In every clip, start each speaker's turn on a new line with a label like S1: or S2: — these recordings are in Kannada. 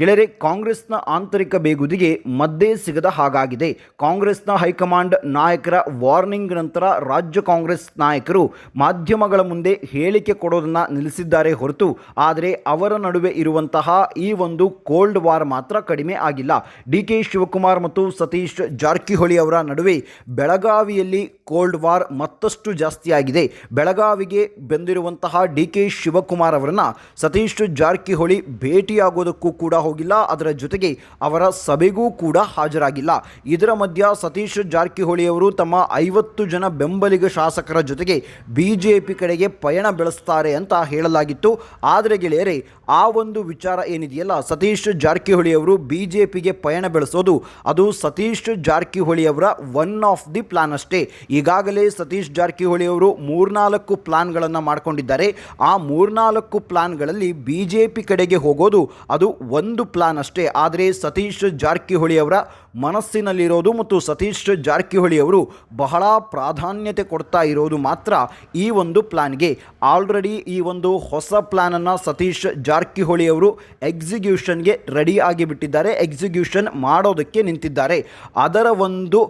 S1: ಗೆಳೆಯರೆ, ಕಾಂಗ್ರೆಸ್ನ ಆಂತರಿಕ ಬೇಗುದಿಗೆ ಮದ್ದೇ ಸಿಗದ ಹಾಗಾಗಿದೆ. ಕಾಂಗ್ರೆಸ್ನ ಹೈಕಮಾಂಡ್ ನಾಯಕರ ವಾರ್ನಿಂಗ್ ನಂತರ ರಾಜ್ಯ ಕಾಂಗ್ರೆಸ್ ನಾಯಕರು ಮಾಧ್ಯಮಗಳ ಮುಂದೆ ಹೇಳಿಕೆ ಕೊಡೋದನ್ನು ನಿಲ್ಲಿಸಿದ್ದಾರೆ ಹೊರತು, ಆದರೆ ಅವರ ನಡುವೆ ಇರುವಂತಹ ಈ ಒಂದು ಕೋಲ್ಡ್ ವಾರ್ ಮಾತ್ರ ಕಡಿಮೆ ಆಗಿಲ್ಲ. ಡಿ ಕೆ ಶಿವಕುಮಾರ್ ಮತ್ತು ಸತೀಶ್ ಜಾರಕಿಹೊಳಿ ಅವರ ನಡುವೆ ಬೆಳಗಾವಿಯಲ್ಲಿ ಕೋಲ್ಡ್ ವಾರ್ ಮತ್ತಷ್ಟು ಜಾಸ್ತಿಯಾಗಿದೆ. ಬೆಳಗಾವಿಗೆ ಬಂದಿರುವಂತಹ ಡಿ ಕೆ ಶಿವಕುಮಾರ್ ಅವರನ್ನು ಸತೀಶ್ ಜಾರಕಿಹೊಳಿ ಭೇಟಿಯಾಗೋದಕ್ಕೂ ಕೂಡ ಹೋಗಿಲ್ಲ. ಅದರ ಜೊತೆಗೆ ಅವರ ಸಭೆಗೂ ಕೂಡ ಹಾಜರಾಗಿಲ್ಲ. ಇದರ ಮಧ್ಯ ಸತೀಶ್ ಜಾರಕಿಹೊಳಿ ಅವರು ತಮ್ಮ ಐವತ್ತು ಜನ ಬೆಂಬಲಿಗ ಶಾಸಕರ ಜೊತೆಗೆ ಬಿಜೆಪಿ ಕಡೆಗೆ ಪಯಣ ಬೆಳೆಸ್ತಾರೆ ಅಂತ ಹೇಳಲಾಗಿತ್ತು. ಆದರೆ ಗೆಳೆಯರೆ, ಆ ಒಂದು ವಿಚಾರ ಏನಿದೆಯಲ್ಲ? ಸತೀಶ್ ಜಾರಕಿಹೊಳಿ ಅವರು ಬಿಜೆಪಿಗೆ ಪಯಣ ಬೆಳೆಸೋದು, ಅದು ಸತೀಶ್ ಜಾರಕಿಹೊಳಿ ಅವರ ಒನ್ ಆಫ್ ದಿ ಪ್ಲಾನ್ ಅಷ್ಟೇ. ಈಗಾಗಲೇ ಸತೀಶ್ ಜಾರಕಿಹೊಳಿ ಅವರು ಮೂರ್ನಾಲ್ಕು ಪ್ಲಾನ್ಗಳನ್ನು ಮಾಡ್ಕೊಂಡಿದ್ದಾರೆ. ಆ ಮೂರ್ನಾಲ್ಕು ಪ್ಲಾನ್ಗಳಲ್ಲಿ ಬಿಜೆಪಿ ಕಡೆಗೆ ಹೋಗೋದು, ಅದು ಒಂದು ಪ್ಲಾನ್ ಅಷ್ಟೇ. ಆದರೆ ಸತೀಶ್ ಜಾರಕಿಹೊಳಿ ಅವರ ಮನಸ್ಸಿನಲ್ಲಿರೋದು ಮತ್ತು ಸತೀಶ್ ಜಾರಕಿಹೊಳಿ ಅವರು ಬಹಳ ಪ್ರಾಧಾನ್ಯತೆ ಕೊಡ್ತಾ ಇರೋದು ಮಾತ್ರ ಈ ಒಂದು ಪ್ಲ್ಯಾನ್ಗೆ ಆಲ್ರೆಡಿ ಈ ಒಂದು ಹೊಸ ಪ್ಲ್ಯಾನನ್ನು ಸತೀಶ್ ಜಾರಕಿಹೊಳಿ ಅವರು ಎಕ್ಸಿಕ್ಯೂಷನ್ಗೆ ರೆಡಿ ಆಗಿಬಿಟ್ಟಿದ್ದಾರೆ. ಎಕ್ಸಿಕ್ಯೂಷನ್ ಮಾಡೋದಕ್ಕೆ ನಿಂತಿದ್ದಾರೆ. ಅದರ ಒಂದು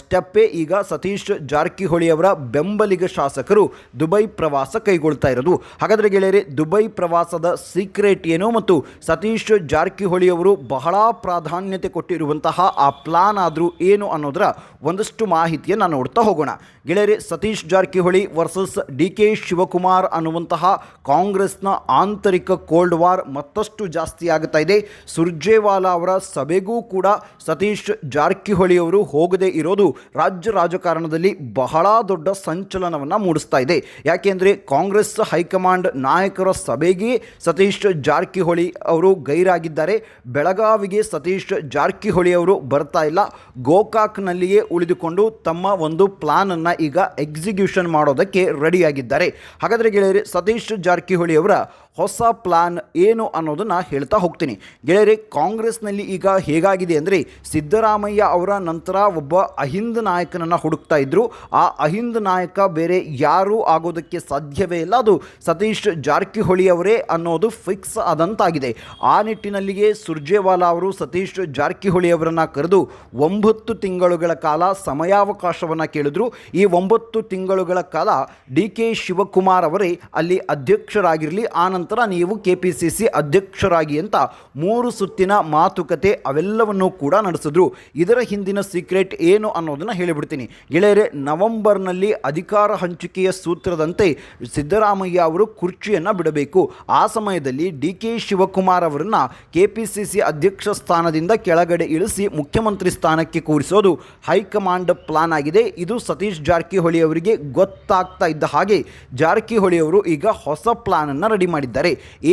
S1: ಸ್ಟೆಪ್ಪೇ ಈಗ ಸತೀಶ್ ಜಾರಕಿಹೊಳಿ ಅವರ ಬೆಂಬಲಿಗ ಶಾಸಕರು ದುಬೈ ಪ್ರವಾಸ ಕೈಗೊಳ್ತಾ ಇರೋದು. ಹಾಗಾದರೆ ಗೆಳೆಯರೆ, ದುಬೈ ಪ್ರವಾಸದ ಸೀಕ್ರೆಟ್ ಏನು ಮತ್ತು ಸತೀಶ್ ಜಾರಕಿಹೊಳಿ ಅವರು ಬಹಳ ಪ್ರಾಧಾನ್ಯತೆ ಕೊಟ್ಟಿರುವಂತಹ ಆ ಪ್ಲಾನ್ ಆದರೂ ಏನು ಅನ್ನೋದರ ಒಂದಷ್ಟು ಮಾಹಿತಿಯನ್ನು ನೋಡ್ತಾ ಹೋಗೋಣ. ಗೆಳೆಯರೆ, Satish Jarkiholi versus D K Shivakumar ಅನ್ನುವಂತಹ ಕಾಂಗ್ರೆಸ್ನ ಆಂತರಿಕ ಕೋಲ್ಡ್ ವಾರ್ ಮತ್ತಷ್ಟು ಜಾಸ್ತಿ ಆಗ್ತಾ ಇದೆ. ಸುರ್ಜೇವಾಲಾ ಅವರ ಸಭೆಗೂ ಕೂಡ ಸತೀಶ್ ಜಾರಕಿಹೊಳಿ ಅವರು ಹೋಗದೇ ಇರೋದು ರಾಜ್ಯ ರಾಜಕಾರಣದಲ್ಲಿ ಬಹಳ ದೊಡ್ಡ ಸಂಚಲನವನ್ನು ಮೂಡಿಸ್ತಾ ಇದೆ. ಯಾಕೆಂದರೆ ಕಾಂಗ್ರೆಸ್ ಹೈಕಮಾಂಡ್ ನಾಯಕರ ಸಭೆಗೆ ಸತೀಶ್ ಜಾರಕಿಹೊಳಿ ಅವರು ಗೈರಾಗಿದ್ದಾರೆ ಬೆಳಗಾವಿಗೆ ಸತೀಶ್ ಜಾರಕಿಹೊಳಿ ಅವರು ಬರ್ತಾ ಇಲ್ಲ. ಗೋಕಾಕ್ನಲ್ಲಿಯೇ ಉಳಿದುಕೊಂಡು ತಮ್ಮ ಒಂದು ಪ್ಲಾನನ್ನು ಈಗ ಎಕ್ಸಿಕ್ಯೂಷನ್ ಮಾಡೋದಕ್ಕೆ ರೆಡಿಯಾಗಿದ್ದಾರೆ. ಹಾಗಾದರೆ ಗೆಳೆಯರೆ, ಸತೀಶ್ ಜಾರಕಿಹೊಳಿ ಅವರ ಹೊಸ ಪ್ಲಾನ್ ಏನು ಅನ್ನೋದನ್ನು ಹೇಳ್ತಾ ಹೋಗ್ತೀನಿ. ಗೆಳೆಯರೆ, ಕಾಂಗ್ರೆಸ್ನಲ್ಲಿ ಈಗ ಹೇಗಾಗಿದೆ ಅಂದರೆ ಸಿದ್ದರಾಮಯ್ಯ ಅವರ ನಂತರ ಒಬ್ಬ ಅಹಿಂದ ನಾಯಕನನ್ನು ಹುಡುಕ್ತಾ ಇದ್ದರು ಆ ಅಹಿಂದ ನಾಯಕ ಬೇರೆ ಯಾರೂ ಆಗೋದಕ್ಕೆ ಸಾಧ್ಯವೇ ಇಲ್ಲ. ಅದು ಸತೀಶ್ ಜಾರಕಿಹೊಳಿ ಅವರೇ ಅನ್ನೋದು ಫಿಕ್ಸ್ ಆದಂತಾಗಿದೆ. ಆ ನಿಟ್ಟಿನಲ್ಲಿಯೇ ಸುರ್ಜೇವಾಲಾ ಅವರು ಸತೀಶ್ ಜಾರಕಿಹೊಳಿ ಅವರನ್ನು ಕರೆದು ಒಂಬತ್ತು ತಿಂಗಳುಗಳ ಕಾಲ ಸಮಯಾವಕಾಶವನ್ನು ಕೇಳಿದ್ರು. ಈ ಒಂಬತ್ತು ತಿಂಗಳುಗಳ ಕಾಲ ಡಿ ಕೆ ಶಿವಕುಮಾರ್ ಅವರೇ ಅಲ್ಲಿ ಅಧ್ಯಕ್ಷರಾಗಿರಲಿ, ಆನಂತರ ನೀವು ಕೆ ಪಿ ಸಿ ಸಿ ಅಧ್ಯಕ್ಷರಾಗಿ ಅಂತ ಮೂರು ಸುತ್ತಿನ ಮಾತುಕತೆ ಅವೆಲ್ಲವನ್ನೂ ಕೂಡ ನಡೆಸಿದ್ರು. ಇದರ ಹಿಂದಿನ ಸೀಕ್ರೆಟ್ ಏನು ಅನ್ನೋದನ್ನು ಹೇಳಿಬಿಡ್ತೀನಿ. ಗೆಳೆಯರೆ, ನವೆಂಬರ್ನಲ್ಲಿ ಅಧಿಕಾರ ಹಂಚಿಕೆಯ ಸೂತ್ರದಂತೆ ಸಿದ್ದರಾಮಯ್ಯ ಅವರು ಕುರ್ಚಿಯನ್ನು ಬಿಡಬೇಕು. ಆ ಸಮಯದಲ್ಲಿ ಡಿ ಕೆ ಶಿವಕುಮಾರ್ ಅವರನ್ನು ಕೆ ಪಿ ಸಿ ಸಿ ಅಧ್ಯಕ್ಷ ಸ್ಥಾನದಿಂದ ಕೆಳಗಡೆ ಇಳಿಸಿ ಮುಖ್ಯಮಂತ್ರಿ ಸ್ಥಾನಕ್ಕೆ ಕೂರಿಸೋದು ಹೈಕಮಾಂಡ್ ಪ್ಲಾನ್ ಆಗಿದೆ. ಇದು ಸತೀಶ್ ಜಾರಕಿಹೊಳಿ ಅವರಿಗೆ ಗೊತ್ತಾಗ್ತಾ ಇದ್ದ ಹಾಗೆ ಜಾರಕಿಹೊಳಿ ಅವರು ಈಗ ಹೊಸ ಪ್ಲಾನನ್ನು ರೆಡಿ ಮಾಡಿದ್ದಾರೆ.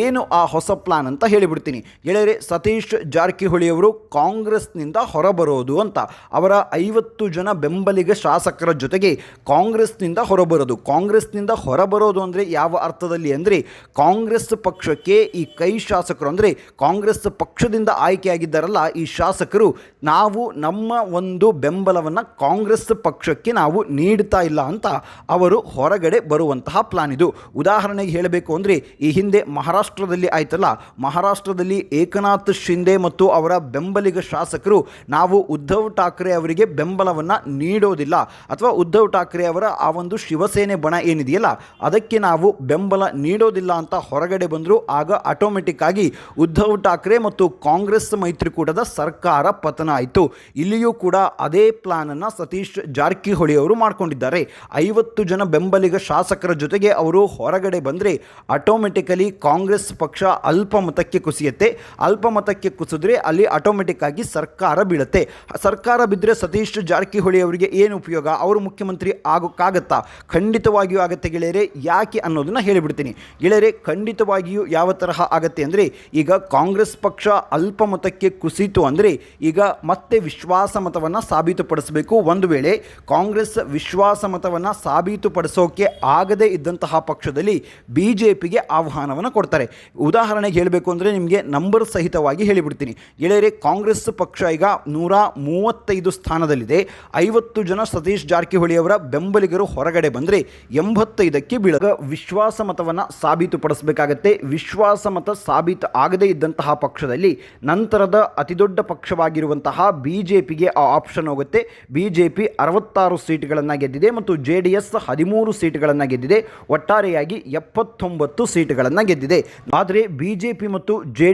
S1: ಏನು ಆ ಹೊಸ ಪ್ಲಾನ್ ಅಂತ ಹೇಳಿಬಿಡ್ತೀನಿ. ಗೆಳೆಯರೆ, ಸತೀಶ್ ಜಾರಕಿಹೊಳಿ ಅವರು ಕಾಂಗ್ರೆಸ್ನಿಂದ ಹೊರಬರೋದು ಅಂತ. ಅವರ ಐವತ್ತು ಜನ ಬೆಂಬಲಿಗ ಶಾಸಕರ ಜೊತೆಗೆ ಕಾಂಗ್ರೆಸ್ನಿಂದ ಹೊರಬರೋದು. ಕಾಂಗ್ರೆಸ್ನಿಂದ ಹೊರಬರೋದು ಅಂದರೆ ಯಾವ ಅರ್ಥದಲ್ಲಿ ಅಂದರೆ ಕಾಂಗ್ರೆಸ್ ಪಕ್ಷಕ್ಕೆ ಈ ಕೈ ಶಾಸಕರು ಅಂದರೆ ಕಾಂಗ್ರೆಸ್ ಪಕ್ಷದಿಂದ ಆಯ್ಕೆಯಾಗಿದ್ದಾರಲ್ಲ ಈ ಶಾಸಕರು, ನಾವು ನಮ್ಮ ಒಂದು ಬೆಂಬಲವನ್ನು ಕಾಂಗ್ರೆಸ್ ಪಕ್ಷಕ್ಕೆ ನಾವು ನೀಡ್ತಾ ಇಲ್ಲ ಅಂತ ಅವರು ಹೊರಗಡೆ ಬರುವಂತಹ ಪ್ಲಾನ್ ಇದು. ಉದಾಹರಣೆಗೆ ಹೇಳಬೇಕು ಅಂದರೆ ಈ ಮಹಾರಾಷ್ಟ್ರದಲ್ಲಿ ಆಯ್ತಲ್ಲ? ಮಹಾರಾಷ್ಟ್ರದಲ್ಲಿ ಏಕನಾಥ್ ಶಿಂದೆ ಮತ್ತು ಅವರ ಬೆಂಬಲಿಗ ಶಾಸಕರು, ನಾವು ಉದ್ಧವ್ ಠಾಕ್ರೆ ಅವರಿಗೆ ಬೆಂಬಲವನ್ನು ನೀಡೋದಿಲ್ಲ. ಅಥವಾ ಉದ್ಧವ್ ಠಾಕ್ರೆ ಅವರ ಆ ಒಂದು ಶಿವಸೇನೆ ಬಣ ಏನಿದೆಯಲ್ಲ, ಅದಕ್ಕೆ ನಾವು ಬೆಂಬಲ ನೀಡೋದಿಲ್ಲ ಅಂತ ಹೊರಗಡೆ ಬಂದರೂ, ಆಗ ಆಟೋಮೆಟಿಕ್ ಆಗಿ ಉದ್ಧವ್ ಠಾಕ್ರೆ ಮತ್ತು ಕಾಂಗ್ರೆಸ್ ಮೈತ್ರಿಕೂಟದ ಸರ್ಕಾರ ಪತನ ಆಯಿತು. ಇಲ್ಲಿಯೂ ಕೂಡ ಅದೇ ಪ್ಲಾನನ್ನು ಸತೀಶ್ ಜಾರಕಿಹೊಳಿ ಅವರು ಮಾಡಿಕೊಂಡಿದ್ದಾರೆ. ಐವತ್ತು ಜನ ಬೆಂಬಲಿಗ ಶಾಸಕರ ಜೊತೆಗೆ ಅವರು ಹೊರಗಡೆ ಬಂದರೆ ಆಟೋಮೆಟಿಕಲಿ ಕಾಂಗ್ರೆಸ್ ಪಕ್ಷ ಅಲ್ಪಮತಕ್ಕೆ ಕುಸಿಯುತ್ತೆ. ಅಲ್ಪಮತಕ್ಕೆ ಕುಸಿದ್ರೆ ಅಲ್ಲಿ ಆಟೋಮೆಟಿಕ್ ಆಗಿ ಸರ್ಕಾರ ಬೀಳುತ್ತೆ. ಸರ್ಕಾರ ಬಿದ್ದರೆ ಸತೀಶ್ ಜಾರಕಿಹೊಳಿ ಅವರಿಗೆ ಏನು ಉಪಯೋಗ? ಅವರು ಮುಖ್ಯಮಂತ್ರಿ ಆಗೋಕ್ಕಾಗತ್ತಾ? ಖಂಡಿತವಾಗಿಯೂ ಆಗತ್ತೆ ಗೆಳೆಯರೆ, ಯಾಕೆ ಅನ್ನೋದನ್ನು ಹೇಳಿಬಿಡ್ತೀನಿ. ಗೆಳೆಯರೆ, ಖಂಡಿತವಾಗಿಯೂ ಯಾವ ತರಹ ಆಗತ್ತೆ ಅಂದರೆ, ಈಗ ಕಾಂಗ್ರೆಸ್ ಪಕ್ಷ ಅಲ್ಪಮತಕ್ಕೆ ಕುಸಿತು ಅಂದರೆ, ಈಗ ಮತ್ತೆ ವಿಶ್ವಾಸ ಮತವನ್ನು ಸಾಬೀತುಪಡಿಸಬೇಕು. ಒಂದು ವೇಳೆ ಕಾಂಗ್ರೆಸ್ ವಿಶ್ವಾಸ ಮತವನ್ನು ಸಾಬೀತುಪಡಿಸೋಕೆ ಆಗದೇ ಇದ್ದಂತಹ ಪಕ್ಷದಲ್ಲಿ ಬಿಜೆಪಿಗೆ ಆಹ್ವಾನ ಸ್ಥಾನವನ್ನು ಕೊಡ್ತಾರೆ. ಉದಾಹರಣೆಗೆ ಹೇಳಬೇಕು ಅಂದರೆ ನಿಮಗೆ ನಂಬರ್ ಸಹಿತವಾಗಿ ಹೇಳಿಬಿಡ್ತೀನಿ. ಗೆಳೆಯರೆ, ಕಾಂಗ್ರೆಸ್ ಪಕ್ಷ ಈಗ ನೂರ ಮೂವತ್ತೈದು ಸ್ಥಾನದಲ್ಲಿದೆ. ಐವತ್ತು ಜನ ಸತೀಶ್ ಜಾರಕಿಹೊಳಿ ಅವರ ಬೆಂಬಲಿಗರು ಹೊರಗಡೆ ಬಂದರೆ ಎಂಬತ್ತೈದಕ್ಕೆ ಬೀಳಗ ವಿಶ್ವಾಸ ಮತವನ್ನು ಸಾಬೀತುಪಡಿಸಬೇಕಾಗತ್ತೆ. ವಿಶ್ವಾಸ ಮತ ಸಾಬೀತು ಆಗದೇ ಇದ್ದಂತಹ ಪಕ್ಷದಲ್ಲಿ ನಂತರದ ಅತಿದೊಡ್ಡ ಪಕ್ಷವಾಗಿರುವಂತಹ ಬಿ ಜೆ ಆ ಆಪ್ಷನ್ ಹೋಗುತ್ತೆ. ಬಿ ಜೆ ಪಿ ಅರವತ್ತಾರು ಸೀಟ್ಗಳನ್ನು ಗೆದ್ದಿದೆ ಮತ್ತು ಜೆ ಡಿ ಎಸ್ ಹದಿಮೂರು ಸೀಟ್ಗಳನ್ನು ಗೆದ್ದಿದೆ. ಒಟ್ಟಾರೆಯಾಗಿ ಎಪ್ಪತ್ತೊಂಬತ್ತು ಸೀಟ್ಗಳನ್ನು ಗೆದ್ದಿದೆ ಆದರೆ ಬಿಜೆಪಿ ಮತ್ತು ಜೆ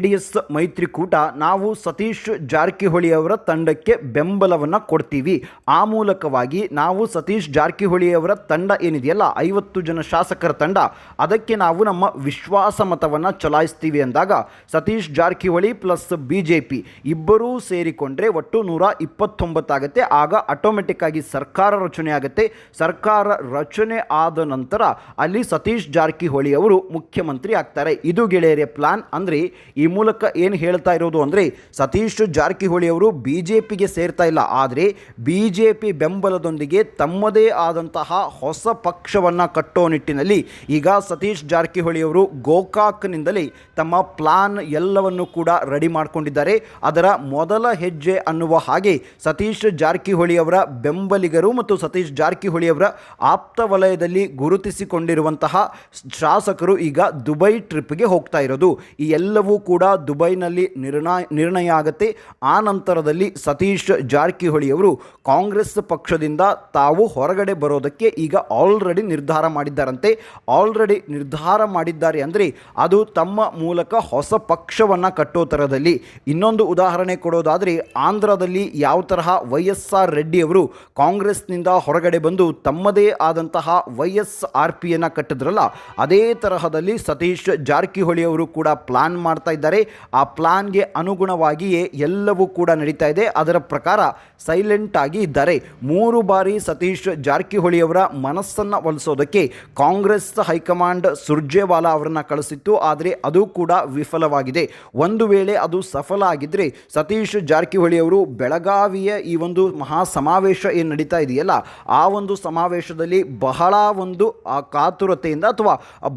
S1: ಮೈತ್ರಿಕೂಟ, ನಾವು ಸತೀಶ್ ಜಾರಕಿಹೊಳಿ ಅವರ ತಂಡಕ್ಕೆ ಬೆಂಬಲವನ್ನು ಕೊಡ್ತೀವಿ. ಆ ಮೂಲಕವಾಗಿ ನಾವು ಸತೀಶ್ ಜಾರಕಿಹೊಳಿ ಅವರ ತಂಡ ಏನಿದೆಯಲ್ಲ, ಐವತ್ತು ಜನ ಶಾಸಕರ ತಂಡ, ಅದಕ್ಕೆ ನಾವು ನಮ್ಮ ವಿಶ್ವಾಸ ಮತವನ್ನು ಚಲಾಯಿಸ್ತೀವಿ ಅಂದಾಗ ಸತೀಶ್ ಜಾರಕಿಹೊಳಿ ಪ್ಲಸ್ ಬಿಜೆಪಿ ಇಬ್ಬರೂ ಸೇರಿಕೊಂಡ್ರೆ ಒಟ್ಟು ನೂರ ಇಪ್ಪತ್ತೊಂಬತ್ತಾಗುತ್ತೆ ಆಗ ಆಟೋಮೆಟಿಕ್ ಆಗಿ ಸರ್ಕಾರ ರಚನೆ ಆಗುತ್ತೆ. ಸರ್ಕಾರ ರಚನೆ ಆದ ನಂತರ ಅಲ್ಲಿ ಸತೀಶ್ ಜಾರಕಿಹೊಳಿ ಅವರು ಮುಖ್ಯಮಂತ್ರಿ ಆಗ್ತಾರೆ. ಇದು ಗೆಳೆಯರ ಪ್ಲಾನ್ ಅಂದರೆ ಈ ಮೂಲಕ ಏನು ಹೇಳ್ತಾ ಇರೋದು ಅಂದರೆ ಸತೀಶ್ ಜಾರಕಿಹೊಳಿ ಅವರು ಬಿ ಜೆ ಸೇರ್ತಾ ಇಲ್ಲ. ಆದರೆ ಬಿ ಬೆಂಬಲದೊಂದಿಗೆ ತಮ್ಮದೇ ಆದಂತಹ ಹೊಸ ಪಕ್ಷವನ್ನು ಕಟ್ಟೋ ನಿಟ್ಟಿನಲ್ಲಿ ಈಗ ಸತೀಶ್ ಜಾರಕಿಹೊಳಿ ಅವರು ಗೋಕಾಕ್ನಿಂದಲೇ ತಮ್ಮ ಪ್ಲಾನ್ ಎಲ್ಲವನ್ನು ಕೂಡ ರೆಡಿ ಮಾಡಿಕೊಂಡಿದ್ದಾರೆ. ಅದರ ಮೊದಲ ಹೆಜ್ಜೆ ಅನ್ನುವ ಹಾಗೆ ಸತೀಶ್ ಜಾರಕಿಹೊಳಿ ಅವರ ಬೆಂಬಲಿಗರು ಮತ್ತು ಸತೀಶ್ ಜಾರಕಿಹೊಳಿ ಅವರ ಆಪ್ತ ವಲಯದಲ್ಲಿ ಗುರುತಿಸಿಕೊಂಡಿರುವಂತಹ ಶಾಸಕರು ಈಗ ದುಬೈ ಟ್ರಿಪ್ಗೆ ಹೋಗ್ತಾ ಇರೋದು. ಈ ಎಲ್ಲವೂ ಕೂಡ ದುಬೈನಲ್ಲಿ ನಿರ್ಣಯ ನಿರ್ಣಯ ಆಗುತ್ತೆ. ಆ ನಂತರದಲ್ಲಿ ಸತೀಶ್ ಜಾರಕಿಹೊಳಿ ಅವರು ಕಾಂಗ್ರೆಸ್ ಪಕ್ಷದಿಂದ ತಾವು ಹೊರಗಡೆ ಬರೋದಕ್ಕೆ ಈಗ ಆಲ್ರೆಡಿ ನಿರ್ಧಾರ ಮಾಡಿದ್ದಾರಂತೆ. ಆಲ್ರೆಡಿ ನಿರ್ಧಾರ ಮಾಡಿದ್ದಾರೆ ಅಂದರೆ ಅದು ತಮ್ಮ ಮೂಲಕ ಹೊಸ ಪಕ್ಷವನ್ನು ಕಟ್ಟೋ ಥರದಲ್ಲಿ ಇನ್ನೊಂದು ಉದಾಹರಣೆ ಕೊಡೋದಾದರೆ ಆಂಧ್ರದಲ್ಲಿ ಯಾವ ತರಹ ವೈ ಎಸ್ ಆರ್ ರೆಡ್ಡಿ ಅವರು ಕಾಂಗ್ರೆಸ್ನಿಂದ ಹೊರಗಡೆ ಬಂದು ತಮ್ಮದೇ ಆದಂತಹ ವೈ ಎಸ್ ಆರ್ ಪಿಯನ್ನು ಕಟ್ಟಿದ್ರಲ್ಲ, ಅದೇ ತರಹದಲ್ಲಿ ಸತೀಶ್ ಜಾರಕಿಹೊಳಿ ಅವರು ಕೂಡ ಪ್ಲಾನ್ ಮಾಡ್ತಾ ಇದ್ದಾರೆ. ಆ ಪ್ಲಾನ್ಗೆ ಅನುಗುಣವಾಗಿಯೇ ಎಲ್ಲವೂ ಕೂಡ ನಡೀತಾ ಇದೆ. ಅದರ ಪ್ರಕಾರ ಸೈಲೆಂಟ್ ಆಗಿ ಇದ್ದಾರೆ. ಮೂರು ಬಾರಿ ಸತೀಶ್ ಜಾರಕಿಹೊಳಿ ಅವರ ಮನಸ್ಸನ್ನು ಒಲಿಸೋದಕ್ಕೆ ಕಾಂಗ್ರೆಸ್ ಹೈಕಮಾಂಡ್ ಸುರ್ಜೇವಾಲಾ ಅವರನ್ನು ಕಳಿಸಿತ್ತು. ಆದರೆ ಅದು ಕೂಡ ವಿಫಲವಾಗಿದೆ. ಒಂದು ವೇಳೆ ಅದು ಸಫಲ ಆಗಿದ್ದರೆ ಸತೀಶ್ ಜಾರಕಿಹೊಳಿ ಅವರು ಬೆಳಗಾವಿಯ ಈ ಒಂದು ಮಹಾ ಸಮಾವೇಶ ಏನು ನಡೀತಾ ಇದೆಯಲ್ಲ, ಆ ಒಂದು ಸಮಾವೇಶದಲ್ಲಿ ಬಹಳ ಒಂದು ಕಾತುರತೆಯಿಂದ ಅಥವಾ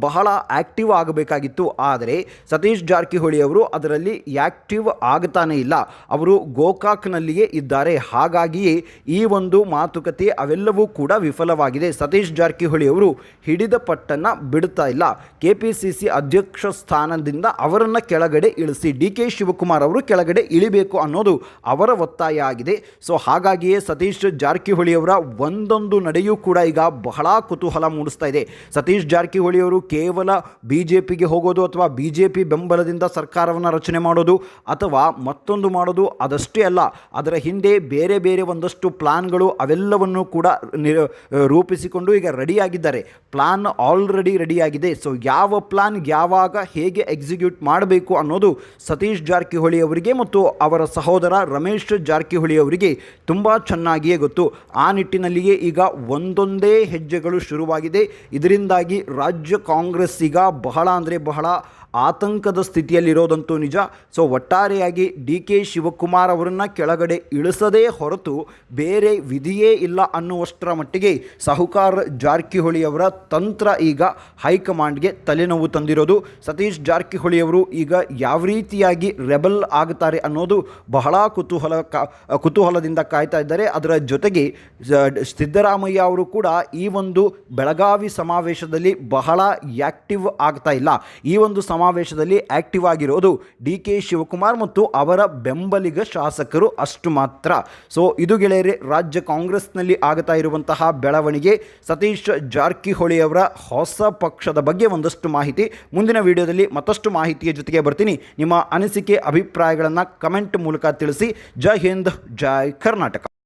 S1: ಬಹಳ ಆಕ್ಟಿವ್ ಆಗಬೇಕಾಗಿತ್ತು. ಆದರೆ ಸತೀಶ್ ಜಾರಕಿಹೊಳಿ ಅವರು ಅದರಲ್ಲಿ ಆಕ್ಟಿವ್ ಆಗ್ತಾನೇ ಇಲ್ಲ. ಅವರು ಗೋಕಾಕ್ನಲ್ಲಿಯೇ ಇದ್ದಾರೆ. ಹಾಗಾಗಿಯೇ ಈ ಒಂದು ಮಾತುಕತೆ ಅವೆಲ್ಲವೂ ಕೂಡ ವಿಫಲವಾಗಿದೆ. ಸತೀಶ್ ಜಾರಕಿಹೊಳಿ ಅವರು ಹಿಡಿದ ಪಟ್ಟನ್ನು ಬಿಡ್ತಾ ಇಲ್ಲ. ಕೆ ಪಿ ಸಿ ಸಿ ಅಧ್ಯಕ್ಷ ಸ್ಥಾನದಿಂದ ಅವರನ್ನು ಕೆಳಗಡೆ ಇಳಿಸಿ ಡಿ ಕೆ ಶಿವಕುಮಾರ್ ಅವರು ಕೆಳಗಡೆ ಇಳಿಬೇಕು ಅನ್ನೋದು ಅವರ ಒತ್ತಾಯ ಆಗಿದೆ. ಸೊ, ಹಾಗಾಗಿಯೇ ಸತೀಶ್ ಜಾರಕಿಹೊಳಿ ಅವರ ಒಂದೊಂದು ನಡೆಯೂ ಕೂಡ ಈಗ ಬಹಳ ಕುತೂಹಲ ಮೂಡಿಸ್ತಾ ಇದೆ. ಸತೀಶ್ ಜಾರಕಿಹೊಳಿ ಅವರು ಕೇವಲ ಬಿ ಜೆ ಪಿಗೆ ಹೋಗೋದು ಅಥವಾ ಬಿ ಜೆ ಪಿ ಬೆಂಬಲದಿಂದ ಸರ್ಕಾರವನ್ನು ರಚನೆ ಮಾಡೋದು ಅಥವಾ ಮತ್ತೊಂದು ಮಾಡೋದು ಅದಷ್ಟೇ ಅಲ್ಲ, ಅದರ ಹಿಂದೆ ಬೇರೆ ಬೇರೆ ಒಂದಷ್ಟು ಪ್ಲಾನ್ಗಳು ಅವೆಲ್ಲವನ್ನು ಕೂಡ ರೂಪಿಸಿಕೊಂಡು ಈಗ ರೆಡಿಯಾಗಿದ್ದಾರೆ. ಪ್ಲಾನ್ ಆಲ್ರೆಡಿ ರೆಡಿಯಾಗಿದೆ. ಸೊ ಯಾವ ಪ್ಲಾನ್ ಯಾವಾಗ ಹೇಗೆ ಎಕ್ಸಿಕ್ಯೂಟ್ ಮಾಡಬೇಕು ಅನ್ನೋದು ಸತೀಶ್ ಜಾರಕಿಹೊಳಿ ಅವರಿಗೆ ಮತ್ತು ಅವರ ಸಹೋದರ ರಮೇಶ್ ಜಾರಕಿಹೊಳಿ ಅವರಿಗೆ ತುಂಬ ಚೆನ್ನಾಗಿಯೇ ಗೊತ್ತು. ಆ ನಿಟ್ಟಿನಲ್ಲಿಯೇ ಈಗ ಒಂದೊಂದೇ ಹೆಜ್ಜೆಗಳು ಶುರುವಾಗಿದೆ. ಇದರಿಂದಾಗಿ ರಾಜ್ಯ ಕಾಂಗ್ರೆಸ್ ಈಗ ಬಹಳ ಅಂದರೆ ಬಹಳ ಆತಂಕದ ಸ್ಥಿತಿಯಲ್ಲಿರೋದಂತೂ ನಿಜ. ಸೊ ಒಟ್ಟಾರೆಯಾಗಿ ಡಿ ಕೆ ಶಿವಕುಮಾರ್ ಅವರನ್ನು ಕೆಳಗಡೆ ಇಳಿಸದೇ ಹೊರತು ಬೇರೆ ವಿಧಿಯೇ ಇಲ್ಲ ಅನ್ನುವಷ್ಟರ ಮಟ್ಟಿಗೆ ಸಾಹುಕಾರ ಜಾರಕಿಹೊಳಿ ಅವರ ತಂತ್ರ ಈಗ ಹೈಕಮಾಂಡ್ಗೆ ತಲೆನೋವು ತಂದಿರೋದು. ಸತೀಶ್ ಜಾರಕಿಹೊಳಿ ಅವರು ಈಗ ಯಾವ ರೀತಿಯಾಗಿ ರೆಬಲ್ ಆಗುತ್ತಾರೆ ಅನ್ನೋದು ಬಹಳ ಕುತೂಹಲ ಕುತೂಹಲದಿಂದ ಕಾಯ್ತಾ ಇದ್ದಾರೆ. ಅದರ ಜೊತೆಗೆ ಸಿದ್ದರಾಮಯ್ಯ ಅವರು ಕೂಡ ಈ ಒಂದು ಬೆಳಗಾವಿ ಸಮಾವೇಶದಲ್ಲಿ ಬಹಳ ಆಕ್ಟಿವ್ ಆಗ್ತಾ ಇಲ್ಲ. ಈ ಒಂದು ಸಮಾವೇಶದಲ್ಲಿ ಆಕ್ಟಿವ್ ಆಗಿರೋದು ಡಿ ಕೆ ಶಿವಕುಮಾರ್ ಮತ್ತು ಅವರ ಬೆಂಬಲಿಗ ಶಾಸಕರು ಅಷ್ಟು ಮಾತ್ರ. ಸೊ ಇದು ಗೆಳೆಯರೆ, ರಾಜ್ಯ ಕಾಂಗ್ರೆಸ್ನಲ್ಲಿ ಆಗ್ತಾ ಇರುವಂತಹ ಬೆಳವಣಿಗೆ, ಸತೀಶ್ ಜಾರಕಿಹೊಳಿ ಅವರ ಹೊಸ ಪಕ್ಷದ ಬಗ್ಗೆ ಒಂದಷ್ಟು ಮಾಹಿತಿ. ಮುಂದಿನ ವಿಡಿಯೋದಲ್ಲಿ ಮತ್ತಷ್ಟು ಮಾಹಿತಿಯ ಜೊತೆಗೆ ಬರ್ತೀನಿ. ನಿಮ್ಮ ಅನಿಸಿಕೆ, ಅಭಿಪ್ರಾಯಗಳನ್ನು ಕಮೆಂಟ್ ಮೂಲಕ ತಿಳಿಸಿ. ಜೈ ಹಿಂದ್, ಜೈ ಕರ್ನಾಟಕ.